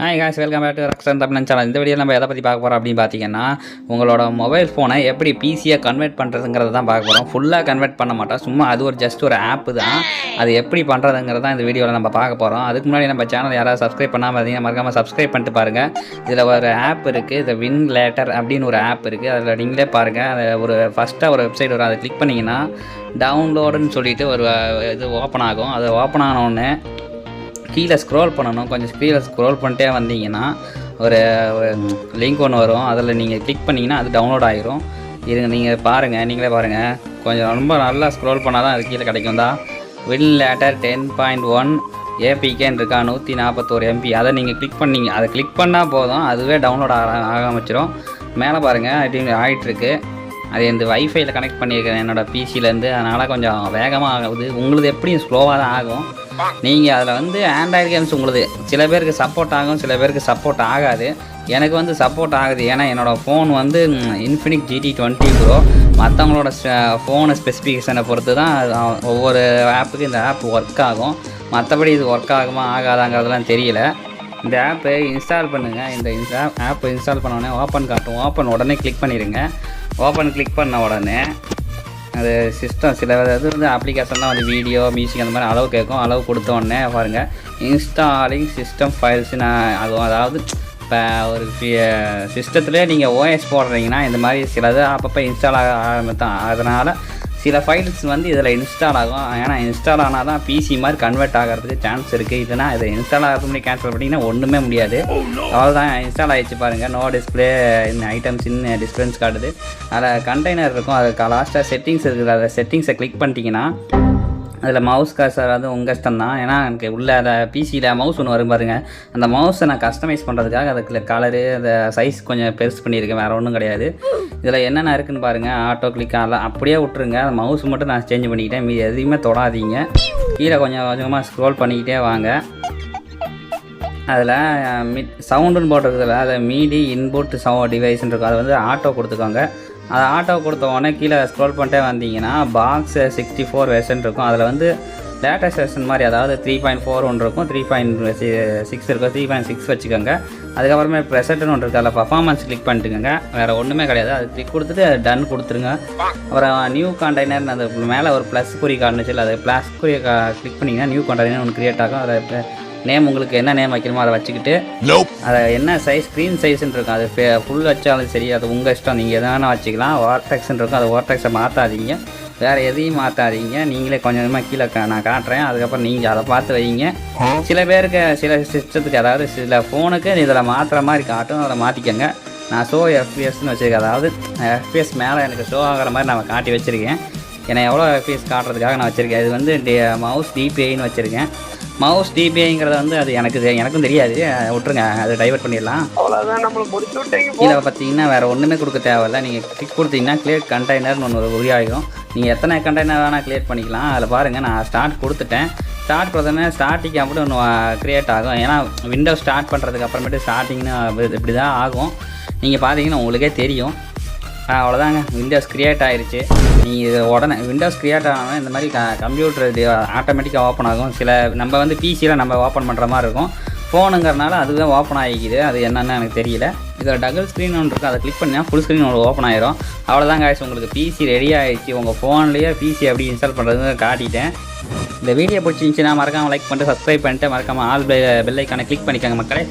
Hi guys welcome back to Rakshan Tamil channel இந்த video நம்ம எதை பற்றி பார்க்க போகிறோம் அப்படின்னு பார்த்தீங்கன்னா உங்களோட மொபைல் ஃபோனை எப்படி பிசியாக கன்வெர்ட் பண்ணுறதுங்கிறத தான் பார்க்க போகிறோம் ஃபுல்லாக கன்வெர்ட் பண்ண மாட்டோம். சும்மா அது ஒரு ஜஸ்ட் ஒரு ஆப் தான். அது எப்படி பண்ணுறதுங்கிறது தான் இந்த வீடியோவில் நம்ம பார்க்க போகிறோம் அதுக்கு முன்னாடி நம்ம சேனல் யாராவது சப்ஸ்கிரைப் பண்ணாமல் இருந்தீங்க மறக்காமல் சப்ஸ்கிரைப் பண்ணிட்டு பாருங்கள் இதில் ஒரு ஆப் இருக்குது இந்த வின் லேட்டர் அப்படின்னு ஒரு ஆப் இருக்குது அதில் நீங்களே பாருங்கள் அது ஒரு ஃபஸ்ட்டாக ஒரு வெப்சைட் வரும். அதை கிளிக் பண்ணிங்கன்னா டவுன்லோடுன்னு சொல்லிட்டு ஒரு இது ஓப்பன் ஆகும். அது ஓப்பன் ஆனோடனே கீழே ஸ்க்ரோல் பண்ணணும். கொஞ்சம் கீழே ஸ்க்ரோல் பண்ணிட்டே வந்தீங்கன்னா ஒரு லிங்க் ஒன்று வரும். அதில் நீங்கள் கிளிக் பண்ணிங்கன்னா அது டவுன்லோட் ஆகிரும் இருங்க நீங்கள் பாருங்கள் நீங்களே பாருங்கள் கொஞ்சம் ரொம்ப நல்லா ஸ்க்ரோல் பண்ணால் தான் அது கீழே கிடைக்கும். தான் வில் லேட்டர் டென் பாயிண்ட் ஒன் ஏபிகேன்னு இருக்கா நூற்றி நாற்பத்தோரு எம்பி அதை நீங்கள் கிளிக் பண்ணீங்க அதை கிளிக் பண்ணால் போதும். அதுவே டவுன்லோட் ஆக ஆக ஆரம்பிச்சிடும் மேலே பாருங்கள் அப்படின்னு ஆகிட்டுருக்கு அது இந்த வைஃபைல கனெக்ட் பண்ணியிருக்கிறேன் என்னோடய பிசிலேருந்து அதனால் கொஞ்சம் வேகமாக ஆகுது உங்களுது எப்படியும் ஸ்லோவாக தான் ஆகும். நீங்கள் அதில் வந்து ஆண்ட்ராய்டு கேம்ஸ் உங்களுது. சில பேருக்கு சப்போர்ட் ஆகும் சில பேருக்கு சப்போர்ட் ஆகாது. எனக்கு வந்து சப்போர்ட் ஆகுது. ஏன்னா என்னோடய ஃபோன் வந்து இன்ஃபினிக் ஜிடி டுவெண்ட்டி ப்ரோ மற்றவங்களோட ஃபோனு ஸ்பெசிஃபிகேஷனை பொறுத்து தான் ஒவ்வொரு ஆப்புக்கு இந்த ஆப் ஒர்க் ஆகும். மற்றபடி இது ஒர்க் ஆகுமா ஆகாதாங்கிறதுலாம் தெரியல. இந்த ஆப்பை இன்ஸ்டால் பண்ணுங்கள் இந்த ஆப் ஆப்பை இன்ஸ்டால் பண்ணோடனே ஓப்பன் காட்டும். ஓப்பன் உடனே கிளிக் பண்ணிடுங்க ஓப்பன் கிளிக் பண்ண உடனே அது சிஸ்டம் சில இது வந்து அப்ளிகேஷன் தான் வந்து வீடியோ மியூசிக் அந்த மாதிரி அளவு கேட்கும். அளவு கொடுத்த உடனே பாருங்கள் இன்ஸ்டாலிங் சிஸ்டம் ஃபைல்ஸ்னு அதுவும் அதாவது இப்போ ஒரு சிஸ்டத்துலேயே நீங்கள் ஓஎஸ் போடுறீங்கன்னா இந்த மாதிரி சிலது அப்பப்போ இன்ஸ்டால் ஆக ஆரம்பித்தான் அதனால் சில ஃபைல்ஸ் வந்து இதில் இன்ஸ்டால் ஆகும். ஏன்னா இன்ஸ்டால் ஆனால் தான் பிசி மாதிரி கன்வெர்ட் ஆகிறதுக்கு சான்ஸ் இருக்குது இல்லைனா இதை இன்ஸ்டால் ஆகிறது முன்னாடி கேன்சல் பண்ணிங்கன்னா ஒன்றுமே முடியாது. அவ்வளோதான் இன்ஸ்டால் ஆகிடுச்சு பாருங்கள் நோ டிஸ்பிளே இந்த ஐட்டம்ஸ் இன்னும் டிஸ்பிளன்ஸ் காட்டுது. அதில் கண்டெய்னர் இருக்கும். அதுக்கு லாஸ்ட்டாக செட்டிங்ஸ் இருக்குது. அதை செட்டிங்ஸை கிளிக் பண்ணிட்டீங்கன்னா அதில் மவுஸ் கர்சர் வந்து உங்கள் கஷ்டம் தான் ஏன்னா எனக்கு உள்ள அந்த பிசியில் மவுஸ் ஒன்று வரும் பாருங்கள் அந்த மவுஸை நான் கஸ்டமைஸ் பண்ணுறதுக்காக அதுக்கு கலரு அந்த சைஸ் கொஞ்சம் பெருசு பண்ணியிருக்கேன். வேறு ஒன்றும் கிடையாது. இதில் என்னென்ன இருக்குன்னு பாருங்கள் ஆட்டோ கிளிக் அதெல்லாம் அப்படியே விட்ருங்க அந்த மவுஸ் மட்டும் நான் சேஞ்ச் பண்ணிக்கிட்டேன். மீதி எதையுமே தொடாதீங்க. கீழே கொஞ்சம் கொஞ்சமாக ஸ்க்ரோல் பண்ணிக்கிட்டே வாங்க. அதில் மிட் சவுண்டுன்னு போட்டிருக்குதுல அதை மீடி இன்புட் சவு டிவைஸ்ன்னு இருக்கும். அதை வந்து ஆட்டோ கொடுத்துக்கோங்க. அதை ஆட்டோ கொடுத்த உடனே கீழே ஸ்க்ரோல் பண்ணிட்டே வந்தீங்கன்னா பாக்ஸ் சிக்ஸ்டி ஃபோர் வெர்ஷன் இருக்கும். அதில் வந்து லேட்டஸ்ட் வெர்ஷன் மாதிரி அதாவது த்ரீ பாயிண்ட் ஃபோர் ஒன்று இருக்கும். த்ரீ பாயிண்ட் சிக்ஸ் இருக்கும். த்ரீ பாயிண்ட் சிக்ஸ் வச்சுக்கோங்க. அதுக்கப்புறமே ப்ரெசட்னு ஒன்று இருக்குது அதில் பர்ஃபார்மன்ஸ் கிளிக் பண்ணிட்டுங்க வேறு ஒன்றுமே கிடையாது. அது கிளிக் கொடுத்துட்டு டன் கொடுத்துருங்க. அப்புறம் நியூ கண்டெய்னர் அந்த மேலே ஒரு ப்ளஸ் குறி காணுச்சு அது ப்ளஸ் குறி கிளிக் பண்ணிங்கன்னா நியூ கண்டெய்னர் ஒன்று க்ரியேட் ஆகும். அதில் நேம் உங்களுக்கு என்ன நேம் வைக்கணுமோ அதை வச்சுக்கிட்டு அதை என்ன சைஸ் ஸ்க்ரீன் சைஸ்ன்னு இருக்கும். அது ஃபுல் வச்சாலும் சரி அது உங்கள் இஷ்டம். நீங்கள் எதை வேணால் வச்சுக்கலாம் வார்டெக்ஸ்ன்னு இருக்கும். அது வார்டெக்ஸை மாற்றாதீங்க வேறு எதையும் மாற்றாதீங்க நீங்களே கொஞ்சம் கொஞ்சமாக கீழே நான் காட்டுறேன். அதுக்கப்புறம் நீங்கள் அதை பார்த்து வைங்க. சில பேருக்கு சில சிஸ்டத்துக்கு அதாவது சில ஃபோனுக்கு இதில் மாற்றுற மாதிரி காட்டும். அதை மாற்றிக்கோங்க நான் ஷோ எஃப்பிஎஸ்னு வச்சுருக்கேன். அதாவது எஃப்பிஎஸ் மேலே எனக்கு ஷோ ஆகிற மாதிரி நான் காட்டி வச்சுருக்கேன். ஏன்னா எவ்வளோ எஃப்பிஎஸ் காட்டுறதுக்காக நான் வச்சுருக்கேன். இது வந்து டி மவுஸ் டிபிஐன்னு வச்சுருக்கேன். மவுஸ் டிபிஐங்கிறது வந்து அது எனக்கு எனக்கும் தெரியாது. அஹ் விட்ருங்க அதை டைவர்ட் பண்ணிடலாம். கீழே பார்த்தீங்கன்னா வேறு ஒன்றுமே கொடுக்க தேவையில்ல. நீங்கள் கிளிக் கொடுத்தீங்கன்னா கிளியர் கண்டெய்னர்னு ஒன்று உரியாகும் நீங்கள் எத்தனை கண்டெய்னர் வேணால் கிளியர் பண்ணிக்கலாம். அதில் பாருங்கள் நான் ஸ்டார்ட் கொடுத்துட்டேன். ஸ்டார்ட் கொடுத்தோன்னே ஸ்டார்டிங் அப்படி ஒன்று க்ரியேட் ஆகும். ஏன்னா விண்டோ ஸ்டார்ட் பண்ணுறதுக்கு அப்புறமேட்டு ஸ்டார்டிங்னு இப்படி தான் ஆகும். நீங்கள் பார்த்தீங்கன்னா உங்களுக்கே தெரியும். அவ்வளோதாங்க விண்டோஸ் க்ரியேட் ஆகிருச்சு நீங்கள் இது உடனே விண்டோஸ் க்ரியேட் ஆனோன்னா இந்த மாதிரி க கம்ப்யூட்டர் இது ஆட்டோமேட்டிக்காக ஓப்பன் ஆகும். சில நம்ம வந்து பிசியில் நம்ம ஓப்பன் பண்ணுற மாதிரி இருக்கும். ஃபோனுங்கிறனால அதுவே ஓப்பன் ஆகிக்குது. அது என்னென்னு எனக்கு தெரியல. இதில் டபுள் ஸ்க்ரீன் ஒன்று இருக்குது அதை கிளிக் பண்ணால் ஃபுல் ஸ்க்ரீன் ஒன்று ஓப்பன் ஆயிரும். அவ்வளோதான் காய்ச்சி உங்களுக்கு பிசி ரெடி ஆகிடுச்சு உங்கள் ஃபோன்லேயே பிசி எப்படி இன்ஸ்டால் பண்ணுறதுன்னு காட்டிட்டேன். இந்த வீடியோ பிடிச்சிருந்துச்சுன்னா மறக்காமல் லைக் பண்ணிட்டு சப்ஸ்கிரைப் பண்ணிட்டு மறக்காமல் ஆல் பெல் பெல்லைக்கான கிளிக் பண்ணிக்கோங்க மக்களே.